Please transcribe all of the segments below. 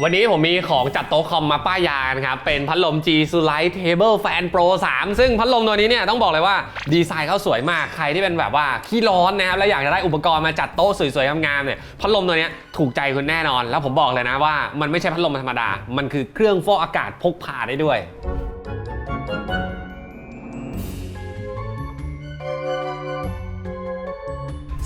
วันนี้ผมมีของจัดโต๊ะคอมมาป้ายยานะครับ เป็นพัดลม G s u l i t e Table Fan Pro 3 ซึ่งพัดลมตัวนี้เนี่ยต้องบอกเลยว่าดีไซน์เขาสวยมากใครที่เป็นแบบว่าขี้ร้อนนะครับ แล้วอยากจะได้อุปกรณ์มาจัดโต๊ะสวยๆงามๆเนี่ยพัดลมตัวนี้ถูกใจคุณแน่นอน แล้วผมบอกเลยนะว่ามันไม่ใช่พัดลมธรรมดา มันคือเครื่องฟอกอากาศพกพาได้ด้วย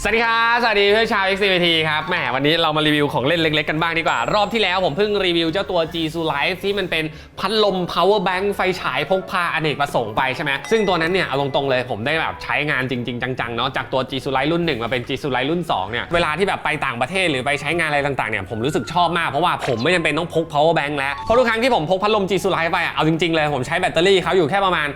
สวัสดีครับ สวัสดีเพื่อนชาว XCVT ครับ แหมวันนี้เรามารีวิวของเล่นเล็กๆกันบ้างดีกว่า รอบที่แล้วผมเพิ่งรีวิวเจ้าตัว G s u Life ที่มันเป็นพัดลม power bank ไฟฉายพกพาอเนกประสงค์ไปใช่ไหม ซึ่งตัวนั้นเนี่ยเอาตรงๆเลยผมได้แบบใช้งานจริง ๆ จังๆ เนาะจากตัว G s u Life รุ่น 1 มาเป็น G s u Life รุ่น 2 เนี่ย เวลาที่แบบไปต่างประเทศหรือไปใช้งานอะไรต่างๆ เนี่ยผมรู้สึกชอบมากเพราะว่าผมไม่จำเป็นต้องพก power bank แล้ว เพราะทุกครั้งที่ผมพกพัดลม G s u Life ไปอะเอาจริงๆเลยผมใช้แบตเตอรี่เขาอยู่แค่ประมาณ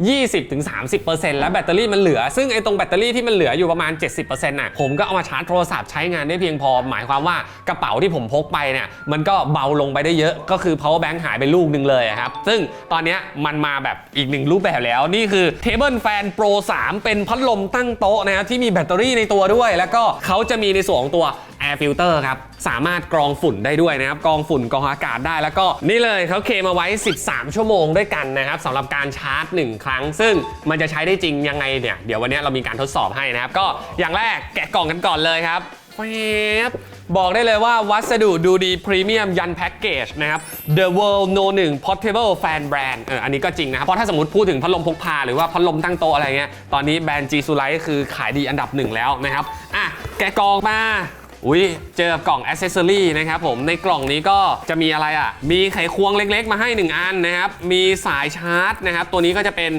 20-30%แล้วแบตเตอรี่มันเหลือ ซึ่งไอ้ตรงแบตเตอรี่ที่มันเหลืออยู่ประมาณ 70%น่ะผมก็เอามาชาร์จโทรศัพท์ใช้งานได้เพียงพอ หมายความว่ากระเป๋าที่ผมพกไปเนี่ยมันก็เบาลงไปได้เยอะก็คือ power bank หายไปลูกหนึ่งเลยครับ ซึ่งตอนนี้มันมาแบบอีกหนึ่งรูปแบบแล้วนี่คือ Table Fan Pro 3 เป็นพัดลมตั้งโต๊ะนะครับที่มีแบตเตอรี่ในตัวด้วย แล้วก็เขาจะมีในส่วนของตัว Air Filter ครับ สามารถกรองฝุ่นได้ด้วยนะครับ กรองฝุ่นกรองอากาศได้แล้วก็นี่เลยเขาเคมาไว้ 13 ชั่วโมงด้วยกันนะครับสำหรับการชาร์จ 1 ครั้ง ซึ่งมันจะใช้ได้จริงยังไงเนี่ย เดี๋ยววันนี้เรามีการทดสอบให้นะครับ ก็อย่างแรกแกะกล่องกันก่อนเลยครับแฟบบอกได้เลยว่าวัสดุดูดีพรีเมียมยันแพ็กเกจนะครับ The World No 1 Portable Fan Brand เอออันนี้ก็จริงนะครับ เพราะถ้าสมมติพูดถึงพัดลมพกพา หรือว่าพัดลมตั้งโต๊ะอะไรเงี้ย ตอนนี้แบรนด์ G s u l i t e คือขายดีอันดับหนึ่งแล้วนะครับ อะ แกะกองมา อุ้ยเจอกล่องอ c เซสซอรี่นะครับผมในกล่องนี้ก็จะมีอะไรอะ มีไขควงเล็กๆ มาให้ 1 อันนะครับ มีสายชาร์จนะครับ ตัวนี้ก็จะเป็น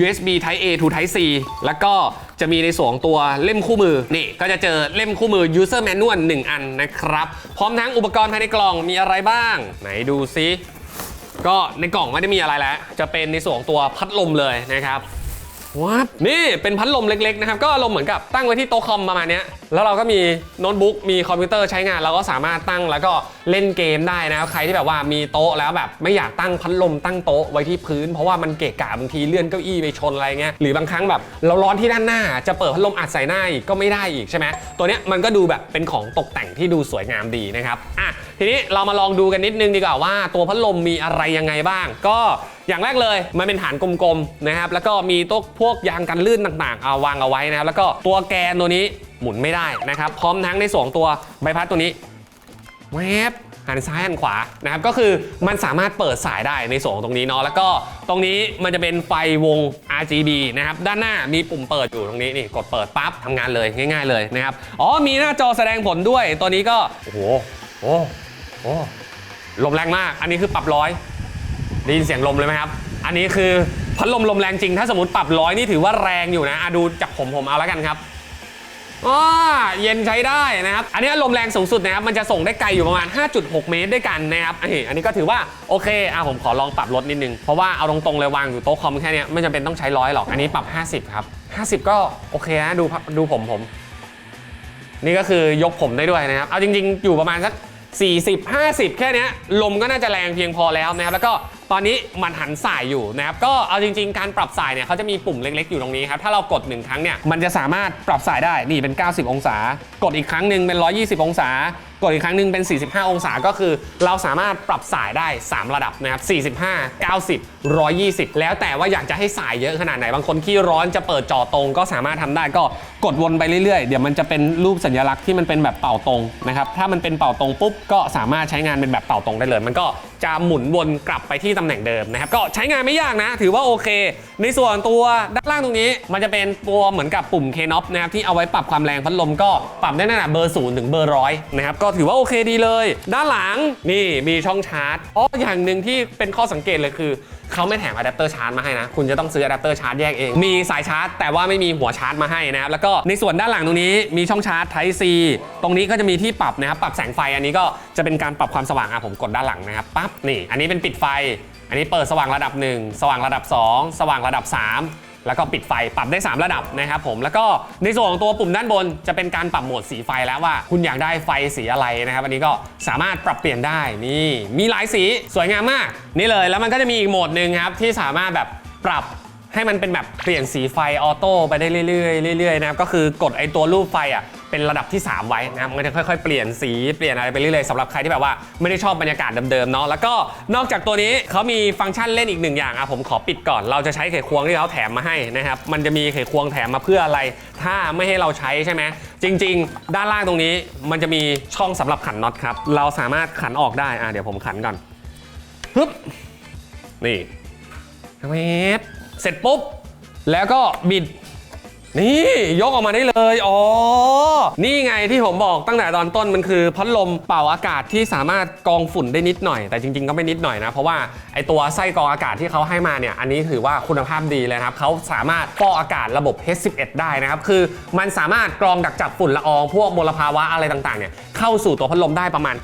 USB Type A to Type C แล้วก็จะมีในส่วนของตัวเล่มคู่มือ นี่ ก็จะเจอเล่มคู่มือ User Manual 1 อันนะครับ พร้อมทั้งอุปกรณ์ภายในกล่องมีอะไรบ้าง ไหนดูซิก็ในกล่องไม่ได้มีอะไรแล้ว จะเป็นในส่วนของตัวพัดลมเลยนะครับ วัดนี่เป็นพัดลมเล็กๆนะครับก็อารมณ์เหมือนกับตั้งไว้ที่โต๊ะคอมประมาณนี้แล้วเราก็มีโน้ตบุ๊กมีคอมพิวเตอร์ใช้งานเราก็สามารถตั้งแล้วก็เล่นเกมได้นะครับใครที่แบบว่ามีโต๊ะแล้วแบบไม่อยากตั้งพัดลมตั้งโต๊ะไว้ที่พื้น เพราะว่ามันเกะกะบางทีเลื่อนเก้าอี้ไปชนอะไรเงี้ยหรือบางครั้งแบบเราร้อนที่ด้านหน้าจะเปิดพัดลมอัดใส่หน้าอีกก็ไม่ได้อีกใช่ไหมตัวเนี้ยมันก็ดูแบบเป็นของตกแต่งที่ดูสวยงามดีนะครับอะทีนี้เรามาลองดูกันนิดนึงดีกว่าว่า ตัวพัดลมมีอะไรยังไงบ้าง ก็ อย่างแรกเลยมันเป็นฐานกลมๆนะครับแล้วก็มีตัวพวกยางกันลื่นต่างๆเอาวางเอาไว้นะครับแล้วก็ตัวแกนตัวนี้หมุนไม่ได้นะครับพร้อมทั้งในส่วนของตัวใบพัดตัวนี้แวบหันซ้ายหันขวานะครับก็คือมันสามารถเปิดสายได้ในส่วนของตรงนี้เนาะแล้วก็ตรงนี้มันจะเป็นไฟวง RGB นะครับด้านหน้ามีปุ่มเปิดอยู่ตรงนี้นี่กดเปิดปั๊บทำงานเลยง่าย ๆ เลยนะครับอ๋อมีหน้าจอแสดงผลด้วยตัวนี้ก็โอ้โหโอ้โอ้ลมแรงมาก อันนี้คือปรับร้อย ได้ยินเสียงลมเลยไหมครับ อันนี้คือพัดลมลมแรงจริง ถ้าสมมติปรับร้อยนี่ถือว่าแรงอยู่นะอะดูจากผมผมเอาแล้วกันครับอ๋อเย็นใช้ได้นะครับ อันนี้ลมแรงสูงสุดนะครับ มันจะส่งได้ไกลอยู่ประมาณ 5.6 เมตรด้วยกันนะครับอันนี้อันนี้ก็ถือว่าโอเค อะผมขอลองปรับลดนิดนึง เพราะว่าเอาตรงๆเลยวางอยู่โต๊ะคอมแค่นี้ไม่จำเป็นต้องใช้ร้อยหรอก อันนี้ปรับ 50 ครับ 50 ก็โอเคนะดูดูผมผม นี่ก็คือยกผมได้ด้วยนะครับ เอาจริง ๆ อยู่ประมาณสัก40 50 แค่นี้ลมก็น่าจะแรงเพียงพอแล้วนะครับ แล้วก็ ตอนนี้มันหันสายอยู่นะครับก็เอาจริง ๆ การปรับสายเนี่ยเขาจะมีปุ่มเล็กๆอยู่ตรงนี้ครับถ้าเรากด 1 ครั้งเนี่ยมันจะสามารถปรับสายได้นี่เป็น 90 องศา กดอีกครั้งหนึ่งเป็น 120 องศา กดอีกครั้งหนึ่งเป็น 45 องศาก็คือ เราสามารถปรับสายได้ 3 ระดับนะครับ45 90 120 แล้วแต่ว่าอยากจะให้สายเยอะขนาดไหน บางคนขี้ร้อนจะเปิดจอตรงก็สามารถทำได้ก็กดวนไปเรื่อยๆ เดี๋ยวมันจะเป็นรูปสัญลักษณ์ที่มันเป็นแบบเป่าตรงนะครับถ้ามันเป็นเป่าตรงปุ๊บก็สามารถใช้งานเป็นแบบเป่าตรงได้เลย มันก็จะหมุนวนกลับไปที่ตำแหน่งเดิมนะครับก็ใช้งานไม่ยากนะ ถือว่าโอเค ในส่วนตัวด้านล่างตรงนี้ มันจะเป็นตัวเหมือนกับปุ่ม K-knob นะครับที่เอาไว้ปรับความแรงพัดลมก็ปรับได้ตั้งแต่เบอร์ศูนย์ถึงเบอร์ร้อยนะครับก็ถือว่าโอเคดีเลย ด้านหลังนี่มีช่องชาร์จอ๋ออย่างหนึ่งที่เป็นข้อสังเกตเลยคือเขาไม่แถมอะแดปเตอร์ชาร์จมาให้นะ คุณจะต้องซื้ออะแดปเตอร์ชาร์จแยกเอง มีสายชาร์จ แต่ว่าไม่มีหัวชาร์จมาให้นะครับ แล้วก็ในส่วนด้านหลังตรงนี้มีช่องชาร์จ Type C ตรงนี้ก็จะมีที่ปรับนะครับ ปรับแสงไฟ อันนี้ก็จะเป็นการปรับความสว่างอะผมกดด้านหลังนะครับ ปั๊บ นี่ อันนี้เป็นปิดไฟ อันนี้เปิดสว่างระดับ 1 สว่างระดับ 2 สว่างระดับ 3 แล้วก็ปิดไฟปรับได้ 3 ระดับนะครับผมแล้วก็ในส่วนของตัวปุ่มด้านบนจะเป็นการปรับโหมดสีไฟแล้วว่า คุณอยากได้ไฟสีอะไรนะครับอันนี้ก็สามารถปรับเปลี่ยนได้นี่มีหลายสีสวยงามมาก นี่เลยแล้วมันก็จะมีอีกโหมดหนึ่งครับที่สามารถแบบปรับให้มันเป็นแบบเปลี่ยนสีไฟออโต้ไปได้เรื่อยๆเรื่อยๆนะครับก็คือกดไอตัวรูปไฟอะ เป็นระดับที่ 3 ไว้นะครับมันก็จะค่อยๆ เปลี่ยนสีเปลี่ยนอะไรไปเรื่อยๆสำหรับใครที่แบบว่าไม่ได้ชอบบรรยากาศเดิมๆเนาะแล้วก็นอกจากตัวนี้เขามีฟังก์ชันเล่นอีกหนึ่งอย่างอะผมขอปิดก่อนเราจะใช้ไขควงที่เขาแถมมาให้นะครับมันจะมีไขควงแถมมาเพื่ออะไร ถ้าไม่ให้เราใช้ใช่ไหมจริง ๆ ด้านล่างตรงนี้มันจะมีช่องสำหรับขันน็อตครับเราสามารถขันออกได้อะเดี๋ยวผมขันก่อนฮึบนี่เวฟเสร็จปุ๊บ แล้วก็บิด นี่ ยกออกมาได้เลย อ๋อ นี่ไงที่ผมบอกตั้งแต่ตอนต้นมันคือพัดลมเป่าอากาศที่สามารถกรองฝุ่นได้นิดหน่อย แต่จริงๆก็ไม่นิดหน่อยนะ เพราะว่าไอตัวไส้กรองอากาศที่เขาให้มาเนี่ยอันนี้ถือว่าคุณภาพดีเลยครับเขาสามารถฟอกอากาศระบบ H11 ได้นะครับคือมันสามารถกรองดักจับฝุ่นละอองพวกมลภาวะอะไรต่างๆเนี่ยเข้าสู่ตัวพัดลมได้ประมาณ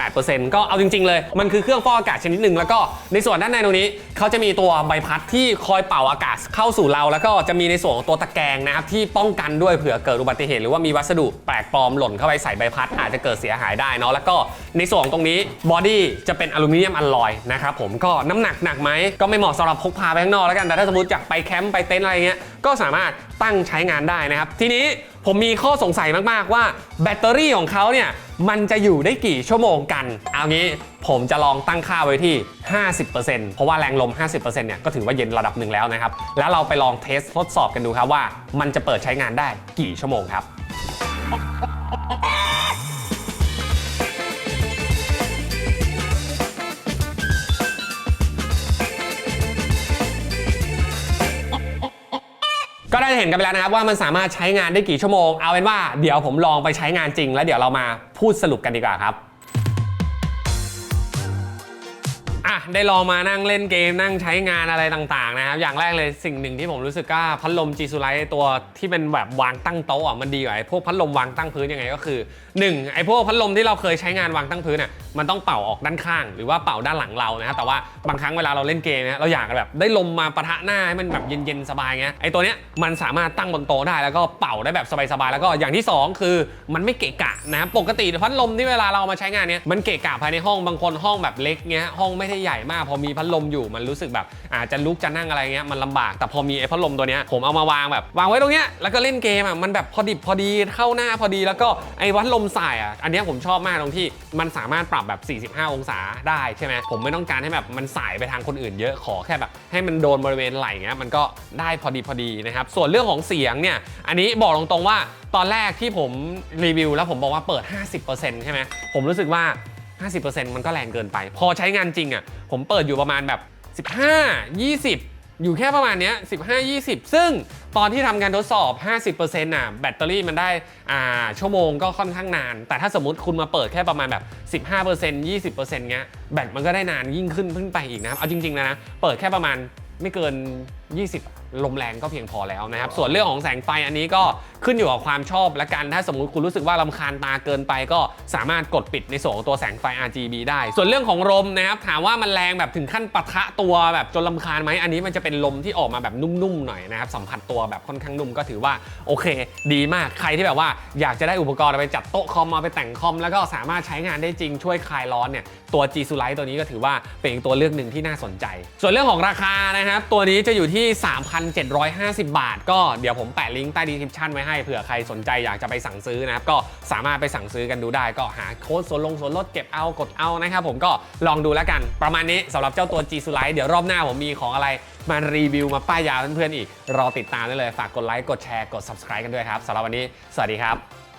98%ก็เอาจริง ๆ เลย มันคือเครื่องฟอกอากาศชนิดหนึ่งแล้วก็ในส่วนด้านในตรงนี้เขาจะมีตัวใบพัดที่คอยเป่าอากาศเข้าสู่เรา แล้วก็จะมีในส่วนของตัวตะแกรงนะครับที่ป้องกันด้วยเผื่อเกิดอุบัติเหตุหรือว่ามีวัสดุแปลกปลอมหล่นเข้าไปใส่ใบพัดอาจจะเกิดเสียหายได้เนาะแล้วก็ในส่วนตรงนี้บอดี้จะเป็นอลูมิเนียมอลลอยนะครับผมก็น้ำหนักหนักไหมก็ไม่เหมาะสำหรับพกพาไปข้างนอกแล้วกันแต่ถ้าสมมติอยากไปแคมป์ไปเต็นท์อะไรเงี้ยก็สามารถตั้งใช้งานได้นะครับ ทีนี้ผมมีข้อสงสัยมากๆว่าแบตเตอรี่ของเขาเนี่ยมันจะอยู่ได้กี่ชั่วโมงกัน เอางี้ผมจะลองตั้งค่าไว้ที่ 50%เพราะว่าแรงลม 50%เนี่ยก็ถือว่าเย็นระดับหนึ่งแล้วนะครับ แล้วเราไปลองเทสทดสอบกันดูครับว่า มันจะเปิดใช้งานได้กี่ชั่วโมงครับ ก็ได้เห็นกันไปแล้วนะครับว่ามันสามารถใช้งานได้กี่ชั่วโมง เอาเป็นว่าเดี๋ยวผมลองไปใช้งานจริง แล้วเดี๋ยวเรามาพูดสรุปกันดีกว่าครับ ได้ลองมานั่งเล่นเกมนั่งใช้งานอะไรต่างๆนะครับ อย่างแรกเลยสิ่งหนึ่งที่ผมรู้สึกว่าพัดลมจีซูไลตัวที่เป็นแบบวางตั้งโต๊ะอะมันดีกว่าไอ้พวกพัดลมวางตั้งพื้นยังไงก็คือหนึ่งไอ้พวกพัดลมที่เราเคยใช้งานวางตั้งพื้นอะ มันต้องเป่าออกด้านข้าง หรือว่าเป่าด้านหลังเรานะครับแต่ว่าบางครั้งเวลาเราเล่นเกมเนี่ยเราอยากแบบได้ลมมาปะทะหน้าให้มันแบบเย็นๆสบายเงี้ยไอ้ตัวเนี้ยมันสามารถตั้งบนโต๊ะได้แล้วก็เป่าได้แบบสบายๆแล้วก็อย่างที่สองคือมันไม่เกะกะนะครับปกติพัดลมที่เวลาเราเอามาใช้งานเนี้ยมันเกะกะภายในห้องบางคนห้องแบบเล็กเงี้ยห้องไม่ได้ใหญ่มาก พอมีพัดลมอยู่มันรู้สึกแบบอาจจะลุกจะนั่งอะไรเงี้ยมันลำบากแต่พอมีไอพัดลมตัวเนี้ยผมเอามาวางแบบวางไว้ตรงเนี้ยแล้วก็เล่นเกมอะมันแบบพอดิบพอดีเข้าหน้าพอดีแล้วก็ไอ้พัดลมสายอะอันเนี้ยผมชอบมากตรงที่มันสามารถปรับแบบ 45 องศาได้ใช่ไหมผมไม่ต้องการให้แบบมันสายไปทางคนอื่นเยอะขอแค่แบบ ให้มันโดนบริเวณไหล่เงี้ยมันก็ได้พอดีพอดีนะครับ ส่วนเรื่องของเสียงเนี่ย อันนี้บอกตรงๆว่าตอนแรกที่ผมรีวิวแล้วผมบอกว่าเปิด 50%ใช่ไหมผมรู้สึกว่า 50%มันก็แรงเกินไป พอใช้งานจริงอะผมเปิดอยู่ประมาณแบบ 15 20 อยู่แค่ประมาณเนี้ย15 20 ซึ่ง ตอนที่ทำการทดสอบ 50%น่ะแบตเตอรี่มันได้อ่าชั่วโมงก็ค่อนข้างนาน แต่ถ้าสมมติคุณมาเปิดแค่ประมาณแบบ 15% 20%เงี้ยแบตมันก็ได้นานยิ่งขึ้นขึ้นไปอีกนะครับเอาจริงๆนะนะเปิดแค่ประมาณไม่เกิน 20 ลมแรงก็เพียงพอแล้วนะครับ ส่วนเรื่องของแสงไฟอันนี้ก็ขึ้นอยู่กับความชอบและกัน ถ้าสมมุติคุณรู้สึกว่าลำคาญตาเกินไป ก็สามารถกดปิดในส่วนของตัวแสงไฟ RGB ได้ ส่วนเรื่องของลมนะครับถามว่ามันแรงแบบถึงขั้นปะทะตัวแบบจนลำคาญไหมอันนี้มันจะเป็นลมที่ออกมาแบบนุ่มๆหน่อยนะครับสัมผัสตัวแบบค่อนข้างนุ่มก็ถือว่าโอเค ดีมากใครที่แบบว่าอยากจะได้อุปกรณ์ไปจัดโต๊ะคอมมาไปแต่งคอม แล้วก็สามารถใช้งานได้จริงช่วยคลายร้อนเนี่ยตัว G s u l i t ตัวนี้ก็ถือว่าเป็นอีกตัวเลือกหนึ่งที่น่าสนใจ ส่วนเรื่องของราคานะครับตัวนี้จะอยู่ที่ที่ 3,750 บาท ก็เดี๋ยวผมแปะลิงก์ใต้ดีคริปชันไว้ให้เผื่อใครสนใจอยากจะไปสั่งซื้อนะครับ ก็สามารถไปสั่งซื้อกันดูได้ ก็หาโค้ดส่วนลงส่วนลดเก็บเอากดเอานะครับผมก็ลองดูแล้วกันประมาณนี้สำหรับเจ้าตัว G s u l i t เดี๋ยวรอบหน้าผมมีของอะไรมารีวิวมาป้ายยาเพื่อนๆอีกรอติดตามได้เลยฝากกดไลค์กดแชร์กด subscribe กันด้วยครับสำหรับวันนี้ สวัสดีครับ